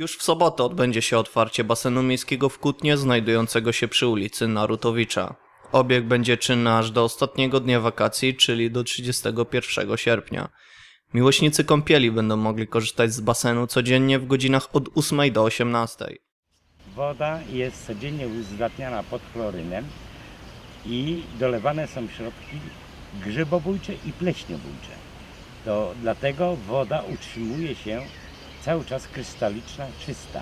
Już w sobotę odbędzie się otwarcie basenu miejskiego w Kutnie, znajdującego się przy ulicy Narutowicza. Obieg będzie czynny aż do ostatniego dnia wakacji, czyli do 31 sierpnia. Miłośnicy kąpieli będą mogli korzystać z basenu codziennie w godzinach od 8 do 18. Woda jest codziennie uzdatniana pod chlorynem i dolewane są środki grzybobójcze i pleśniobójcze. To dlatego woda utrzymuje się cały czas krystaliczna, czysta.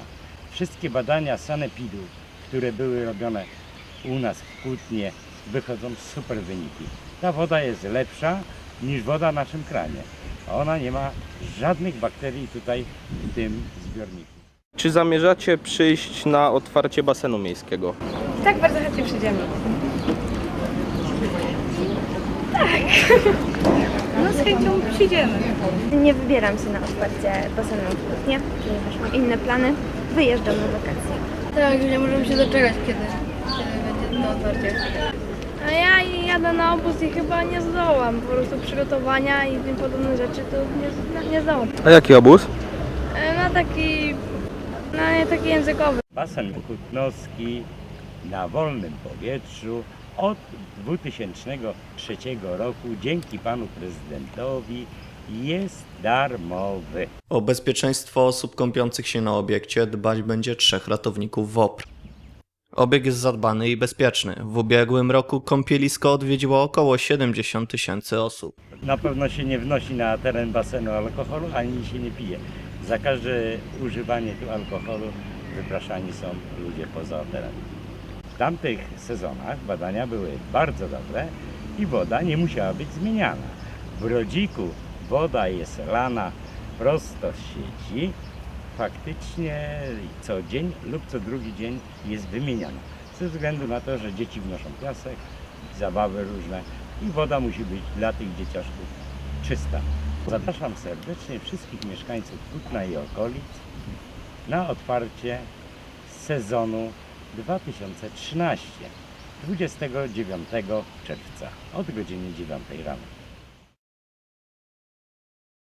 Wszystkie badania sanepidu, które były robione u nas w Kutnie, wychodzą super wyniki. Ta woda jest lepsza niż woda w naszym kranie. Ona nie ma żadnych bakterii tutaj w tym zbiorniku. Czy zamierzacie przyjść na otwarcie basenu miejskiego? Tak, bardzo chętnie przyjdziemy. Tak. Chęcią przyjdziemy. Nie wybieram się na otwarcie basenu w Kutnie, ponieważ mam inne plany. Wyjeżdżam na wakacje. Tak, nie możemy się doczekać, kiedy, kiedy będzie to otwarcie. A ja jadę na obóz i chyba nie zdołam. Po prostu przygotowania i tym podobne rzeczy to nie, nie zdołam. A jaki obóz? E, Na taki, na nie taki językowy. Basen Kutnowski na wolnym powietrzu od 2003 roku dzięki panu prezydentowi jest darmowy. O bezpieczeństwo osób kąpiących się na obiekcie dbać będzie trzech ratowników WOPR. Obieg jest zadbany i bezpieczny. W ubiegłym roku kąpielisko odwiedziło około 70 tysięcy osób. Na pewno się nie wnosi na teren basenu alkoholu ani się nie pije. Za każde używanie tu alkoholu wypraszani są ludzie poza teren. W tamtych sezonach badania były bardzo dobre i woda nie musiała być zmieniana. W Rodziku woda jest lana prosto z sieci. Faktycznie co dzień lub co drugi dzień jest wymieniana. Ze względu na to, że dzieci wnoszą piasek, zabawy różne i woda musi być dla tych dzieciaszków czysta. Zapraszam serdecznie wszystkich mieszkańców Kutna i okolic na otwarcie sezonu 2013 29 czerwca od godziny 9 rano.